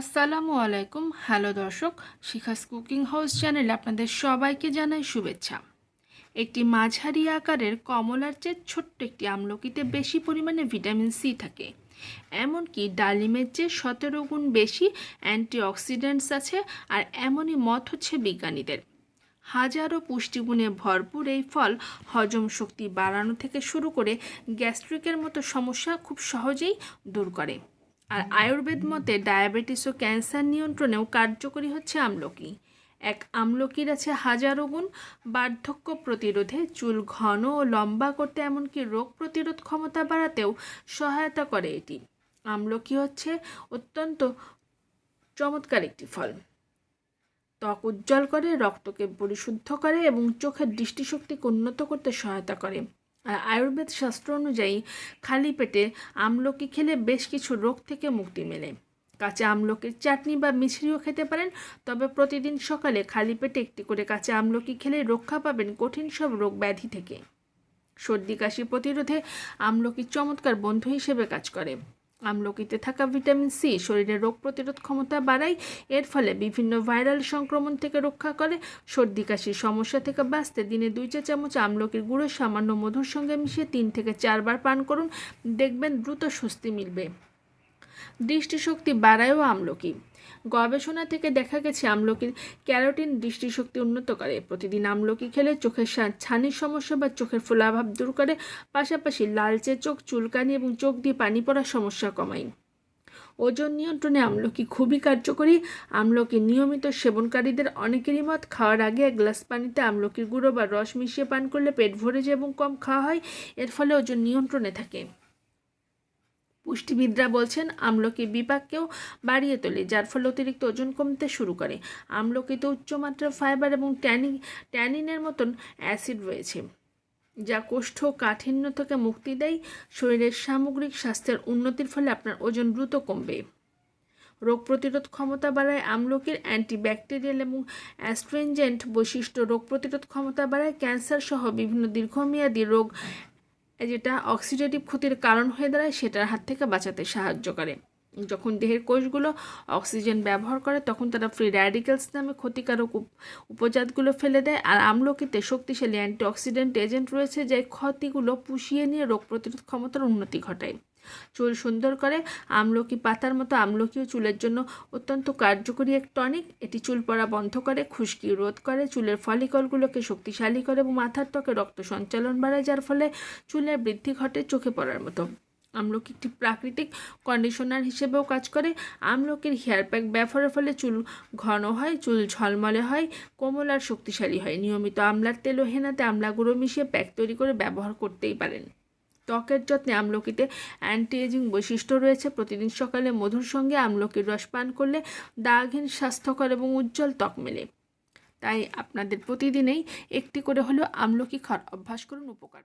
আসসালামু আলাইকুম। হ্যালো দর্শক, শিখাস কুকিং হাউস চ্যানেলে আপনাদের সবাইকে জানাই শুভেচ্ছা। একটি মাঝারি আকারের কমলার চেয়ে ছোট্ট একটি আমলকিতে বেশি পরিমাণে ভিটামিন সি থাকে। এমনকি ডালিমের চেয়ে সতেরো গুণ বেশি অ্যান্টিঅক্সিডেন্টস আছে আর এমনই মত হচ্ছে বিজ্ঞানীদের। হাজারো পুষ্টিগুণে ভরপুর এই ফল হজম শক্তি বাড়ানো থেকে শুরু করে গ্যাস্ট্রিকের মতো সমস্যা খুব সহজেই দূর করে। আর আয়ুর্বেদ মতে ডায়াবেটিস ও ক্যান্সার নিয়ন্ত্রণেও কার্যকরী হচ্ছে আমলকি। এক আমলকির আছে হাজারো গুণ, বার্ধক্য প্রতিরোধে চুল ঘন ও লম্বা করতে এমনকি রোগ প্রতিরোধ ক্ষমতা বাড়াতেও সহায়তা করে এটি। আমলকি হচ্ছে অত্যন্ত চমৎকার একটি ফল। ত্বক উজ্জ্বল করে, রক্তকে পরিশুদ্ধ করে এবং চোখের দৃষ্টিশক্তিকে উন্নত করতে সহায়তা করে। আয়ুর্বেদ শাস্ত্র অনুযায়ী খালি পেটে আমলকি খেলে বেশ কিছু রোগ থেকে মুক্তি মেলে। কাঁচা আমলকির চাটনি বা মিছরিও খেতে পারেন, তবে প্রতিদিন সকালে খালি পেটে একটি করে কাঁচা আমলকি খেলে রক্ষা পাবেন কঠিন সব রোগ ব্যাধি থেকে। সর্দি কাশি প্রতিরোধে আমলকি চমৎকার বন্ধু হিসেবে কাজ করে। আমলকিতে থাকা ভিটামিন সি শরীরের রোগ প্রতিরোধ ক্ষমতা বাড়ায়। এর ফলে বিভিন্ন ভাইরাল সংক্রমণ থেকে রক্ষা করে। সর্দি কাশির সমস্যা থেকে বাঁচতে দিনে দুই চা চামচ আমলকির গুঁড়ো, সামান্য মধুর সঙ্গে মিশিয়ে তিন থেকে চারবার পান করুন। দেখবেন দ্রুত স্বস্তি মিলবে। দৃষ্টিশক্তি বাড়ায়ও আমলকি। গবেষণা থেকে দেখা গেছে, আমলকির ক্যারোটিন দৃষ্টিশক্তি উন্নত করে। প্রতিদিন আমলকি খেলে চোখের ছানির সমস্যা বা চোখের ফোলাভাব দূর করে। পাশাপাশি লালচে চোখ, চুলকানি এবং চোখ দিয়ে পানি পড়ার সমস্যা কমায়। ওজন নিয়ন্ত্রণে আমলকি খুবই কার্যকরী। আমলকি নিয়মিত সেবনকারীদের অনেকেরই মত, খাওয়ার আগে এক গ্লাস পানিতে আমলকির গুঁড়ো বা রস মিশিয়ে পান করলে পেট ভরে যায় এবং কম খাওয়া হয়। এর ফলে ওজন নিয়ন্ত্রণে থাকে। পুষ্টিবিদরা বলছেন, আমলকি বিপাককেও বাড়িয়ে তোলে, যার ফলে অতিরিক্ত ওজন কমতে শুরু করে। আমলকিতে উচ্চমাত্রার ফাইবার এবং ট্যানি, ট্যানিনের মতন অ্যাসিড রয়েছে, যা কোষ্ঠ কাঠিন্য থেকে মুক্তি দেয়। শরীরের সামগ্রিক স্বাস্থ্যের উন্নতির ফলে আপনার ওজন দ্রুত কমবে। রোগ প্রতিরোধ ক্ষমতা বাড়ায় আমলকির অ্যান্টিব্যাকটেরিয়াল এবং অ্যাস্ট্রেঞ্জেন্ট বৈশিষ্ট্য রোগ প্রতিরোধ ক্ষমতা বাড়ায় ক্যান্সার সহ বিভিন্ন দীর্ঘমেয়াদী রোগ যেটা অক্সিডেটিভ ক্ষতির কারণ হয়ে দাঁড়ায় সেটার হাত থেকে বাঁচাতে সাহায্য করে। যখন দেহের কোষগুলো অক্সিজেন ব্যবহার করে, তখন তারা ফ্রি র্যাডিক্যালস নামে ক্ষতিকারক উপজাতগুলো ফেলে দেয়। আর আমলকিতে শক্তিশালী অ্যান্টিঅক্সিডেন্ট এজেন্ট রয়েছে, যে ক্ষতিগুলো পুষিয়ে নিয়ে রোগ প্রতিরোধ ক্ষমতার উন্নতি ঘটায়। চুল সুন্দর করে, আমলকি পাতার মতো আমলকিও চুলের জন্য অত্যন্ত কার্যকরী এক টনিক এটি চুল পড়া বন্ধ করে, খুশকি রোধ করে, চুলের ফলিকলগুলোকে শক্তিশালী করে এবং মাথার ত্বকে রক্ত সঞ্চালন বাড়ায়, যার ফলে চুলের বৃদ্ধি ঘটে চোখে পড়ার মতো। আমলকি একটি প্রাকৃতিক কন্ডিশনার হিসেবেও কাজ করে। আমলকির হেয়ার প্যাক ব্যবহারের ফলে চুল ঘন হয়, চুল ঝলমলে হয়, কোমল আর শক্তিশালী হয়। নিয়মিত আমলার তেল ও হেনাতে আমলা গুঁড়ো মিশিয়ে প্যাক তৈরি করে ব্যবহার করতেই পারেন। ত্বকের যত্নে আমলকিতে অ্যান্টি এজিং বৈশিষ্ট্য রয়েছে। প্রতিদিন সকালে মধুর সঙ্গে আমলকির রস পান করলে দাগহীন, স্বাস্থ্যকর এবং উজ্জ্বল ত্বক মেলে। তাই আপনাদের প্রতিদিনেই একটি করে হলেও আমলকি খাওয়ার অভ্যাস করুন, উপকার